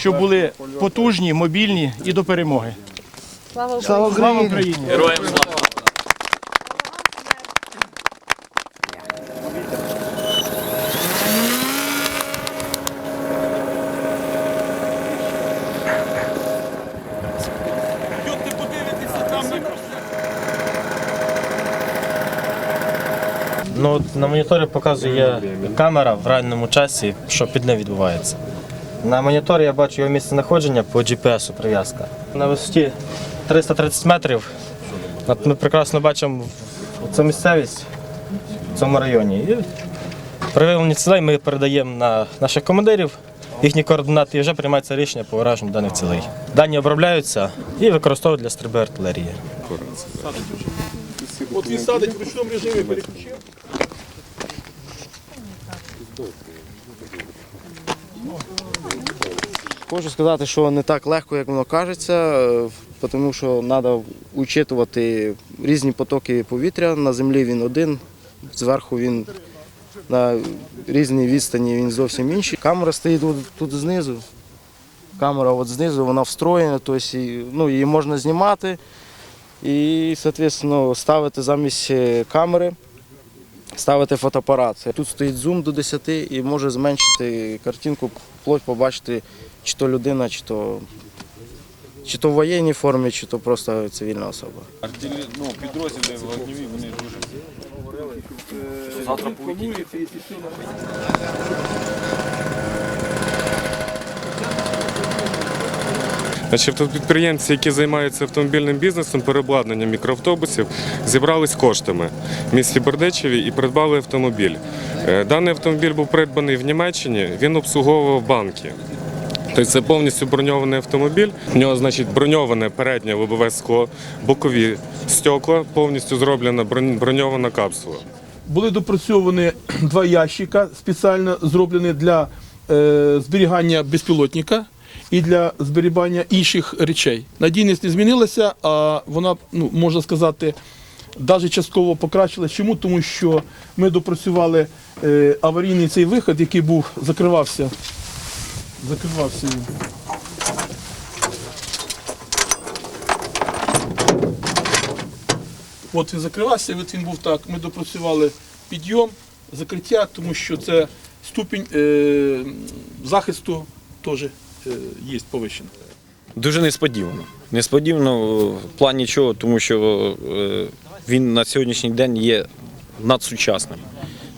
щоб були потужні, мобільні і до перемоги. Слава Слава Україні! Героям слава! Ну, от на моніторі показує камера в ранньому часі, що під ним відбувається. На моніторі я бачу його місце знаходження по GPS прив'язка. На висоті 330 метрів. Ми прекрасно бачимо цю місцевість в цьому районі. І при цілей ми передаємо на наших командирів їхні координати і вже приймається рішення по ураженню даних цілей. Дані обробляються і використовують для стрільби артилерії. От він садить в ручному режимі, переключив. Хочу сказати, що не так легко, як воно кажеться, тому що треба учитувати різні потоки повітря. На землі він один, зверху він на різній відстані він зовсім інший. Камера стоїть тут, тут знизу. Камера от знизу, вона встроєна, тобто ну, її можна знімати і, соответственно, ставити замість е, камери, ставити фотоапарат. Тут стоїть зум до 10 і може зменшити картинку, вплоть побачити, чи то людина, чи то, чи то в воєнній формі, чи то просто цивільна особа. ну, підрозділи вогневі, вони дуже Значить, автопідприємці, які займаються автомобільним бізнесом, переобладнанням мікроавтобусів, зібрались коштами в місті Бердичеві і придбали автомобіль. Е, Даний автомобіль був придбаний в Німеччині, він обслуговував банки. Тобто це повністю броньований автомобіль. В нього, значить, броньоване переднє лобове скло, бокові стекла, повністю зроблена броньована капсула. Були допрацьовані два ящика, спеціально зроблені для е, зберігання безпілотника і для зберігання інших речей. Надійність не змінилася, а вона, ну, можна сказати, навіть частково покращилась. Чому? Тому що ми допрацювали е, аварійний цей виход, який був, закривався. Закривався. От він закривався, от він був так. Ми допрацювали підйом, закриття, тому що це ступінь е, захисту теж е, є. Дуже несподівано. Несподівано в плані чого, тому що е, він на сьогоднішній день є надсучасним.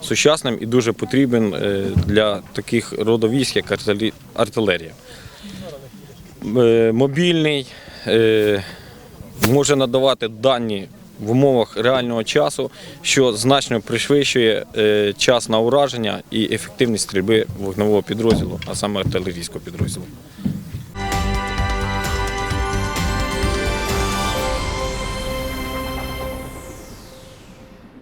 Сучасним і дуже потрібен е, для таких родов військ, як артилерія. Мобільний, може надавати дані в умовах реального часу, що значно пришвидшує е, час на ураження і ефективність стрільби вогневого підрозділу, а саме артилерійського підрозділу.